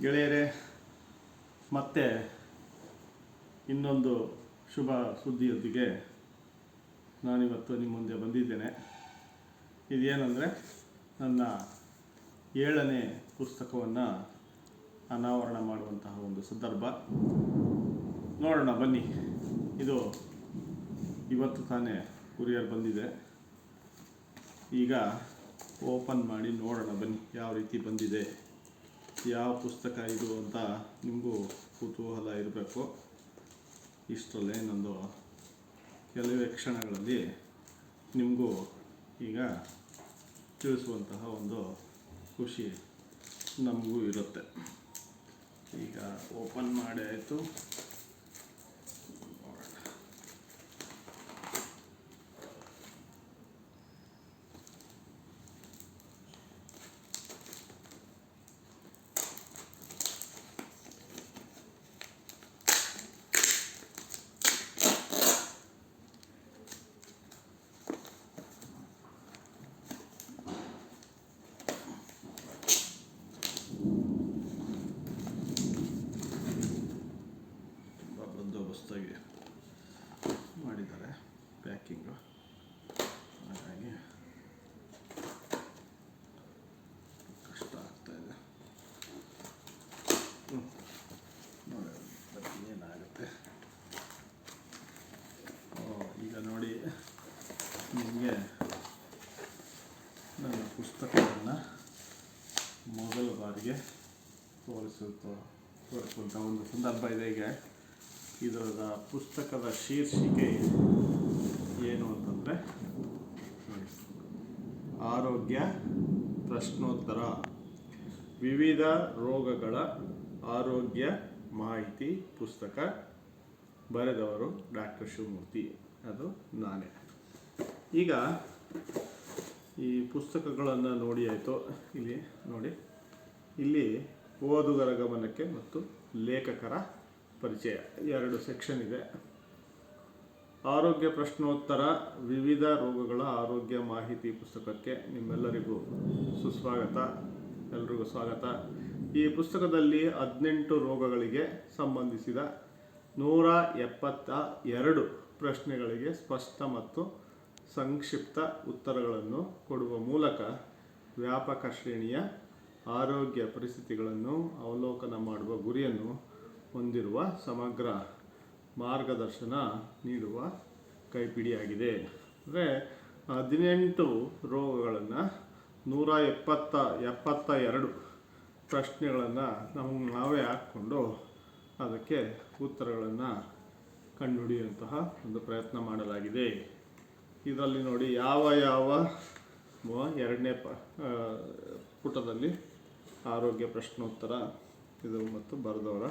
ಗೆಳೆಯರೇ, ಮತ್ತೆ ಇನ್ನೊಂದು ಶುಭ ಸುದ್ದಿಯೊಂದಿಗೆ ನಾನಿವತ್ತು ನಿಮ್ಮ ಮುಂದೆ ಬಂದಿದ್ದೇನೆ. ಇದೇನೆಂದರೆ, ನನ್ನ ಏಳನೇ ಪುಸ್ತಕವನ್ನು ಅನಾವರಣ ಮಾಡುವಂತಹ ಒಂದು ಸಂದರ್ಭ. ನೋಡೋಣ, ಬನ್ನಿ. ಇದು ಇವತ್ತು ತಾನೇ ಕುರಿಯರ್ ಬಂದಿದೆ. ಈಗ ಓಪನ್ ಮಾಡಿ ನೋಡೋಣ, ಬನ್ನಿ, ಯಾವ ರೀತಿ ಬಂದಿದೆ. ಯಾವ ಪುಸ್ತಕ ಇದು ಅಂತ ನಿಮಗೂ ಕುತೂಹಲ ಇರಬೇಕು. ಇಷ್ಟರಲ್ಲೇ ನಂದು ಕೆಲವೇ ಕ್ಷಣಗಳಲ್ಲಿ ನಿಮಗೂ ಈಗ ತಿಳಿಸುವಂತಹ ಒಂದು ಖುಷಿ ನಮಗೂ ಇರುತ್ತೆ. ಈಗ ಓಪನ್ ಮಾಡಿ ಆಯಿತು ನೋಡೋಣ ತುಂಬ ಬಂದೋಬಸ್ತಾಗಿ ಮಾಡಿದ್ದಾರೆ ಪ್ಯಾಕಿಂಗು ಹಾಗಾಗಿ ಕಷ್ಟ ಆಗ್ತಾ ಇದೆ ಹ್ಮ್. ನೋಡಿ ಬನ್ನಿ ಏನಾಗುತ್ತೆ ಓ ಈಗ ನೋಡಿ ನಿಮಗೆ ನನ್ನ ಪುಸ್ತಕವನ್ನು ಮೊದಲ ಬಾರಿಗೆ ತೋರಿಸುತ್ತ ತೋರಿಸುವಂಥ ಒಂದು ಸಂದರ್ಭ ಇದೆ ಈಗ. ಇದರ ಪುಸ್ತಕದ ಶೀರ್ಷಿಕೆ ಏನು ಅಂತಂದರೆ, ಆರೋಗ್ಯ ಪ್ರಶ್ನೋತ್ತರ. ವಿವಿಧ ರೋಗಗಳ ಆರೋಗ್ಯ ಮಾಹಿತಿ ಪುಸ್ತಕ ಬರೆದವರು ಡಾಕ್ಟರ್ ಶಿವಮೂರ್ತಿ. ಅದು ನಾನೇ. ಈಗ ಈ ಪುಸ್ತಕಗಳನ್ನು ನೋಡಿ ಆಯಿತು. ಇಲ್ಲಿ ನೋಡಿ. ಇಲ್ಲಿ ಓದುಗರ ಗಮನಕ್ಕೆ ಮತ್ತು ಲೇಖಕರ ಪರಿಚಯ. ಎರಡು ಸೆಕ್ಷನ್ ಇದೆ. ಆರೋಗ್ಯ ಪ್ರಶ್ನೋತ್ತರ, ವಿವಿಧ ರೋಗಗಳ ಆರೋಗ್ಯ ಮಾಹಿತಿ ಪುಸ್ತಕಕ್ಕೆ ನಿಮ್ಮೆಲ್ಲರಿಗೂ ಸುಸ್ವಾಗತ. ಎಲ್ರಿಗೂ ಸ್ವಾಗತ. ಈ ಪುಸ್ತಕದಲ್ಲಿ ಹದಿನೆಂಟು ರೋಗಗಳಿಗೆ ಸಂಬಂಧಿಸಿದ ನೂರ ಎಪ್ಪತ್ತ ಎರಡು ಪ್ರಶ್ನೆಗಳಿಗೆ ಸ್ಪಷ್ಟ ಮತ್ತು ಸಂಕ್ಷಿಪ್ತ ಉತ್ತರಗಳನ್ನು ಕೊಡುವ ಮೂಲಕ ವ್ಯಾಪಕ ಶ್ರೇಣಿಯ ಆರೋಗ್ಯ ಪರಿಸ್ಥಿತಿಗಳನ್ನು ಅವಲೋಕನ ಮಾಡುವ ಗುರಿಯನ್ನು ಹೊಂದಿರುವ ಸಮಗ್ರ ಮಾರ್ಗದರ್ಶನ ನೀಡುವ ಕೈಪಿಡಿಯಾಗಿದೆ. ಅಂದರೆ ಹದಿನೆಂಟು ರೋಗಗಳನ್ನು ನೂರ ಎಪ್ಪತ್ತ ಎಪ್ಪತ್ತ ಎರಡು ಪ್ರಶ್ನೆಗಳನ್ನು ನಮಗೆ ನಾವೇ ಹಾಕ್ಕೊಂಡು ಅದಕ್ಕೆ ಉತ್ತರಗಳನ್ನು ಕಂಡುಹಿಡಿಯುವಂತಹ ಒಂದು ಪ್ರಯತ್ನ ಮಾಡಲಾಗಿದೆ. ಇದರಲ್ಲಿ ನೋಡಿ ಯಾವ ಯಾವ ಎರಡನೇ ಪ ಪುಟದಲ್ಲಿ ಆರೋಗ್ಯ ಪ್ರಶ್ನೋತ್ತರ ಇದು ಮತ್ತು ಬರೆದವರ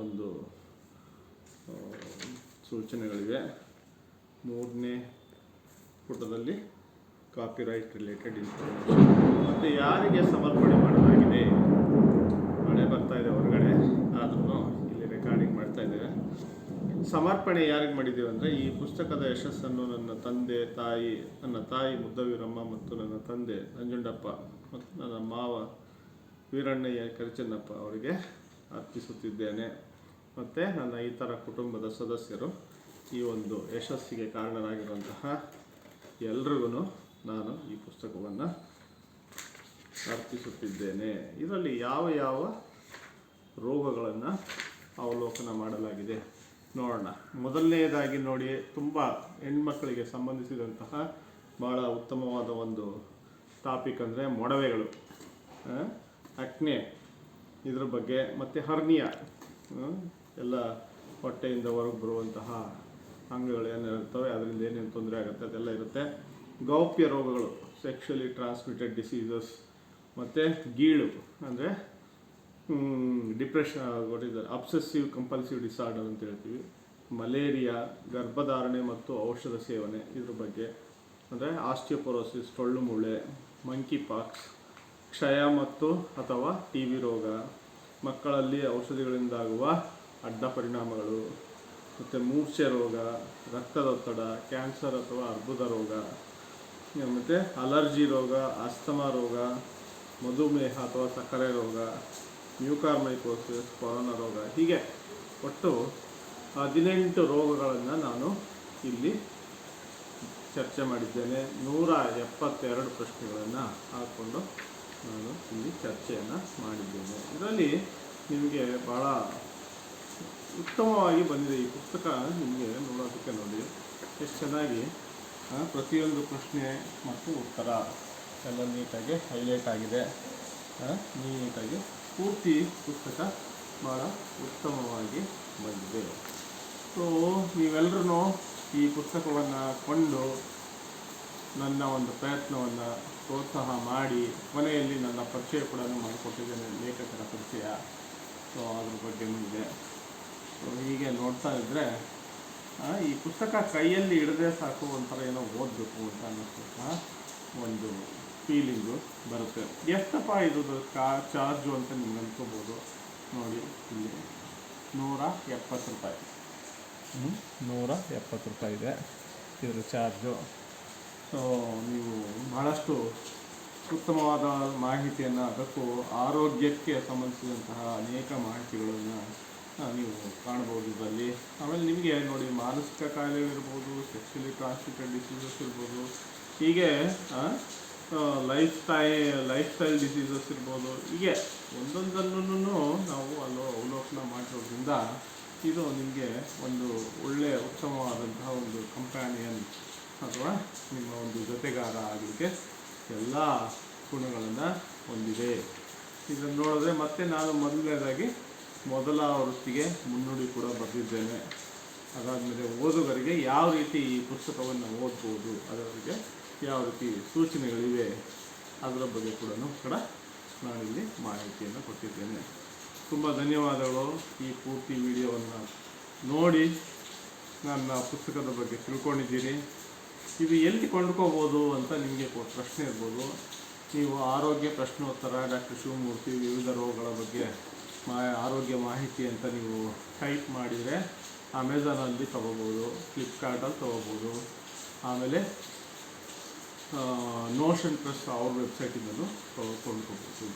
ಒಂದು ಸೂಚನೆಗಳಿವೆ. ಮೂರನೇ ಪುಟದಲ್ಲಿ ಕಾಪಿರೈಟ್ ರಿಲೇಟೆಡ್ ಇನ್ಫಾರ್ಮೇಷನ್ ಮತ್ತು ಯಾರಿಗೆ ಸಮರ್ಪಣೆ ಮಾಡಲಾಗಿದೆ? ಮಳೆ ಬರ್ತಾ ಇದೆ ಹೊರಗಡೆ ಆದ್ರೂ ಇಲ್ಲಿ ರೆಕಾರ್ಡಿಂಗ್ ಮಾಡ್ತಾ ಇದ್ದೇವೆ. ಸಮರ್ಪಣೆ ಯಾರಿಗೆ ಮಾಡಿದ್ದೀವಿ ಅಂದರೆ, ಈ ಪುಸ್ತಕದ ಯಶಸ್ಸನ್ನು ನನ್ನ ತಂದೆ, ತಾಯಿ, ನನ್ನ ತಾಯಿ ಮುದ್ದವೀರಮ್ಮ ಮತ್ತು ನನ್ನ ತಂದೆ ನಂಜುಂಡಪ್ಪ ಮತ್ತು ನನ್ನ ಮಾವ ವೀರಣ್ಣಯ್ಯ ಕರಿಚನ್ನಪ್ಪ ಅವರಿಗೆ ಅರ್ಪಿಸುತ್ತಿದ್ದೇನೆ. ಮತ್ತು ನನ್ನ ಇತರ ಕುಟುಂಬದ ಸದಸ್ಯರು ಈ ಒಂದು ಯಶಸ್ಸಿಗೆ ಕಾರಣರಾಗಿರುವಂತಹ ಎಲ್ರಿಗೂ ನಾನು ಈ ಪುಸ್ತಕವನ್ನು ಅರ್ಪಿಸುತ್ತಿದ್ದೇನೆ. ಇದರಲ್ಲಿ ಯಾವ ಯಾವ ರೋಗಗಳನ್ನು ಅವಲೋಕನ ಮಾಡಲಾಗಿದೆ ನೋಡೋಣ. ಮೊದಲನೆಯದಾಗಿ ನೋಡಿ, ತುಂಬ ಹೆಣ್ಮಕ್ಕಳಿಗೆ ಸಂಬಂಧಿಸಿದಂತಹ ಭಾಳ ಉತ್ತಮವಾದ ಒಂದು ಟಾಪಿಕ್ ಅಂದರೆ ಮೊಡವೆಗಳು. ಅಕ್ನೆ ಇದ್ರ ಬಗ್ಗೆ, ಮತ್ತು ಹರ್ನಿಯ ಎಲ್ಲ ಹೊಟ್ಟೆಯಿಂದ ಹೊರಗೆ ಬರುವಂತಹ ಅಂಗಗಳು ಏನಿರ್ತವೆ ಅದರಿಂದ ಏನೇನು ತೊಂದರೆ ಆಗುತ್ತೆ, ಅದೆಲ್ಲ ಇರುತ್ತೆ. ಗೌಪ್ಯ ರೋಗಗಳು ಸೆಕ್ಷುಲಿ ಟ್ರಾನ್ಸ್ಮಿಟೆಡ್ ಡಿಸೀಸಸ್ ಮತ್ತು ಗೀಳು, ಅಂದರೆ ಡಿಪ್ರೆಷನ್ ಕೊಟ್ಟಿದ್ದಾರೆ ಅಬ್ಸೆಸಿವ್ ಕಂಪಲ್ಸಿವ್ ಡಿಸಾರ್ಡರ್ ಅಂತ ಹೇಳ್ತೀವಿ. ಮಲೇರಿಯಾ, ಗರ್ಭಧಾರಣೆ ಮತ್ತು ಔಷಧ ಸೇವನೆ ಇದ್ರ ಬಗ್ಗೆ, ಅಂದರೆ ಆಸ್ಟಿಯೋಪೊರೋಸಿಸ್ ಟೊಳ್ಳು ಮೂಳೆ ಮಂಕಿ ಪಾಕ್ಸ್ ಕ್ಷಯ ಮತ್ತು ಅಥವಾ ಟಿ ವಿ ರೋಗ, ಮಕ್ಕಳಲ್ಲಿ ಔಷಧಿಗಳಿಂದಾಗುವ ಅಡ್ಡ ಪರಿಣಾಮಗಳು, ಮತ್ತು ಮೂರ್ಛೆ ರೋಗ ರಕ್ತದೊತ್ತಡ ಕ್ಯಾನ್ಸರ್ ಅಥವಾ ಅರ್ಬುದ ರೋಗ, ಮತ್ತು ಅಲರ್ಜಿ ರೋಗ, ಅಸ್ತಮಾ ರೋಗ, ಮಧುಮೇಹ ಅಥವಾ ಸಕ್ಕರೆ ರೋಗ, ಮ್ಯೂಕಾರ್ಮೈಕೋಸಿಸ್, ಕೊರೋನಾ ರೋಗ, ಹೀಗೆ ಒಟ್ಟು ಹದಿನೆಂಟು ರೋಗಗಳನ್ನು ನಾನು ಇಲ್ಲಿ ಚರ್ಚೆ ಮಾಡಿದ್ದೇನೆ. ನೂರ ಎಪ್ಪತ್ತೆರಡು ಪ್ರಶ್ನೆಗಳನ್ನು ಹಾಕ್ಕೊಂಡು ನಾನು ಇಲ್ಲಿ ಚರ್ಚೆಯನ್ನು ಮಾಡಿದ್ದೇನೆ. ಇದರಲ್ಲಿ ನಿಮಗೆ ಭಾಳ ಉತ್ತಮವಾಗಿ ಬಂದಿದೆ ಈ ಪುಸ್ತಕ. ನಿಮಗೆ ನೋಡೋದಕ್ಕೆ ನೋಡಿ ಎಷ್ಟು ಚೆನ್ನಾಗಿ ಪ್ರತಿಯೊಂದು ಪ್ರಶ್ನೆ ಮತ್ತು ಉತ್ತರ ಎಲ್ಲ ನೀಟಾಗಿ ಹೈಲೈಟ್ ಆಗಿದೆ. ನೀಟಾಗಿ ಪೂರ್ತಿ ಪುಸ್ತಕ ಭಾಳ ಉತ್ತಮವಾಗಿ ಬಂದಿದೆ. ಸೊ ನೀವೆಲ್ಲರೂ ಈ ಪುಸ್ತಕವನ್ನು ಕೊಂಡು ನನ್ನ ಒಂದು ಪ್ರಯತ್ನವನ್ನು ಪ್ರೋತ್ಸಾಹ ಮಾಡಿ ಕೊನೆಯಲ್ಲಿ ನನ್ನ ಪರಿಚಯ ಕೂಡ ಮಾಡಿಕೊಟ್ಟಿದ್ದೇನೆ ಲೇಖಕರ ಪರಿಚಯ. ಸೊ ಅದ್ರ ಬಗ್ಗೆ ಇದೆ ಸೊ ಹೀಗೆ ನೋಡ್ತಾ ಇದ್ದರೆ ಈ ಪುಸ್ತಕ ಕೈಯಲ್ಲಿ ಹಿಡದೆ ಸಾಕು ಒಂಥರ ಏನೋ ಓದಬೇಕು ಅಂತ ಅನ್ನಿಸ್ತಕ್ಕ ಒಂದು ಫೀಲಿಂಗು ಬರುತ್ತೆ. ಎಷ್ಟಪ್ಪ ಇದು ಕಾ ಚಾರ್ಜು ಅಂತ ನಿಮ್ಗೆ ಅನ್ಕೋಬೋದು? ನೋಡಿ, ಇಲ್ಲಿ ನೂರ ಎಪ್ಪತ್ತು ರೂಪಾಯಿ? ನೂರ ಎಪ್ಪತ್ತು ರೂಪಾಯಿ ಇದೆ. ಇದರ ಚಾರ್ಜು ಸೊ ನೀವು ಬಹಳಷ್ಟು ಉತ್ತಮವಾದ ಮಾಹಿತಿಯನ್ನು, ಅದಕ್ಕೂ ಆರೋಗ್ಯಕ್ಕೆ ಸಂಬಂಧಿಸಿದಂತಹ ಅನೇಕ ಮಾಹಿತಿಗಳನ್ನು ನೀವು ಕಾಣ್ಬೋದು ಇದರಲ್ಲಿ. ಆಮೇಲೆ ನಿಮಗೆ ನೋಡಿ ಮಾನಸಿಕ ಕಾಯಿಲೆಗಳಿರ್ಬೋದು ಸೆಕ್ಷುಲಿ ಟ್ರಾನ್ಸ್ಮಿಟೆಡ್ ಡಿಸೀಸಸ್ ಇರ್ಬೋದು, ಹೀಗೆ ಲೈಫ್ ಸ್ಟೈ ಲೈಫ್ ಸ್ಟೈಲ್ ಡಿಸೀಸಸ್ ಇರ್ಬೋದು, ಹೀಗೆ ಒಂದೊಂದನ್ನು ನಾವು ಅಲ್ಲೋ ಅವಲೋಕನ ಮಾಡಿರೋದ್ರಿಂದ ಇದು ನಿಮಗೆ ಒಂದು ಒಳ್ಳೆಯ ಉತ್ತಮವಾದಂತಹ ಒಂದು ಕಂಪ್ಯಾನಿಯನ್ ಅಥವಾ ನಿಮ್ಮ ಒಂದು ಜೊತೆಗಾರ ಆಗಲಿಕ್ಕೆ ಎಲ್ಲ ಗುಣಗಳನ್ನು ಹೊಂದಿದೆ. ಇದನ್ನು ನೋಡಿದ್ರೆ ಮತ್ತೆ ನಾನು ಮೊದಲನೇದಾಗಿ ಮೊದಲ ವೃತ್ತಿಗೆ ಮುನ್ನುಡಿ ಕೂಡ ಬರೆದಿದ್ದೇನೆ. ಅದಾದಮೇಲೆ ಓದುಗರಿಗೆ ಯಾವ ರೀತಿ ಈ ಪುಸ್ತಕವನ್ನು ಓದ್ಬೋದು, ಅದರೊಳಗೆ ಯಾವ ರೀತಿ ಸೂಚನೆಗಳಿವೆ, ಅದರ ಬಗ್ಗೆ ಕೂಡ ಕೂಡ ನಾನಿಲ್ಲಿ ಮಾಹಿತಿಯನ್ನು ಕೊಟ್ಟಿದ್ದೇನೆ. ತುಂಬ ಧನ್ಯವಾದಗಳು ಈ ಪೂರ್ತಿ ವಿಡಿಯೋವನ್ನು ನೋಡಿ. ನನ್ನ ಪುಸ್ತಕದ ಬಗ್ಗೆ ತಿಳ್ಕೊಂಡಿದ್ದೀರಿ. ಇದು ಎಲ್ಲಿ ಕೊಂಡ್ಕೋಬೋದು ಅಂತ ನಿಮಗೆ ಪ್ರಶ್ನೆ ಇರ್ಬೋದು. ನೀವು ಆರೋಗ್ಯ ಪ್ರಶ್ನೋತ್ತರ ಡಾಕ್ಟರ್ ಶಿವಮೂರ್ತಿ, ವಿವಿಧ ರೋಗಗಳ ಬಗ್ಗೆ ಮಾ ಆರೋಗ್ಯ ಮಾಹಿತಿ ಅಂತ ನೀವು ಟೈಪ್ ಮಾಡಿದರೆ ಅಮೆಝಾನಲ್ಲಿ ತೊಗೋಬೋದು, ಫ್ಲಿಪ್ಕಾರ್ಟಲ್ಲಿ ತೊಗೋಬೋದು. ಆಮೇಲೆ ನೋಷನ್ ಪ್ಲಸ್ ಅವ್ರ ವೆಬ್ಸೈಟಿಂದಲೂ ಕೊಂಡ್ಕೋಬೋದು.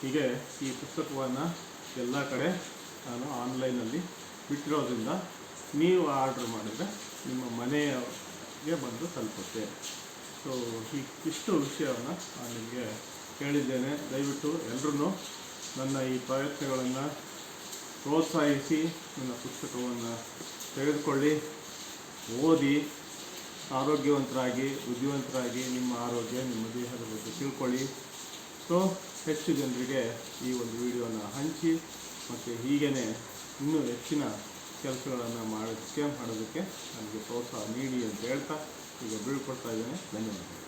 ಹೀಗೆ ಈ ಪುಸ್ತಕವನ್ನು ಎಲ್ಲ ಕಡೆ ನಾನು ಆನ್ಲೈನಲ್ಲಿ ಬಿಟ್ಟಿರೋದ್ರಿಂದ ನೀವು ಆರ್ಡ್ರ್ ಮಾಡಿದರೆ ನಿಮ್ಮ ಮನೆಗೆ ಬಂದು ತಲುಪುತ್ತೆ. ಸೊ ಈ ಇಷ್ಟು ವಿಷಯವನ್ನು ನಾನು ನಿಮಗೆ ಹೇಳಿದ್ದೇನೆ. ದಯವಿಟ್ಟು ಎಲ್ಲರೂ ನನ್ನ ಈ ಪ್ರಯತ್ನಗಳನ್ನು ಪ್ರೋತ್ಸಾಹಿಸಿ, ನನ್ನ ಪುಸ್ತಕವನ್ನು ತೆಗೆದುಕೊಳ್ಳಿ. ಓದಿ, ಆರೋಗ್ಯವಂತರಾಗಿ, ಬುದ್ಧಿವಂತರಾಗಿ ನಿಮ್ಮ ಆರೋಗ್ಯ, ನಿಮ್ಮ ದೇಹದ ಬಗ್ಗೆ ತಿಳ್ಕೊಳ್ಳಿ. ಸೊ ಹೆಚ್ಚು ಜನರಿಗೆ ಈ ಒಂದು ವಿಡಿಯೋನ ಹಂಚಿ, ಮತ್ತು ಹೀಗೇ ಇನ್ನೂ ಹೆಚ್ಚಿನ ಕೆಲಸಗಳನ್ನು ಮಾಡೋದಕ್ಕೆ ಮಾಡೋದಕ್ಕೆ ನನಗೆ ಪ್ರೋತ್ಸಾಹ ನೀಡಿ ಅಂತ ಹೇಳ್ತಾ ಈಗ ಬೀಳ್ಕೊಡ್ತಾ ಇದ್ದೇನೆ. ಧನ್ಯವಾದಗಳು.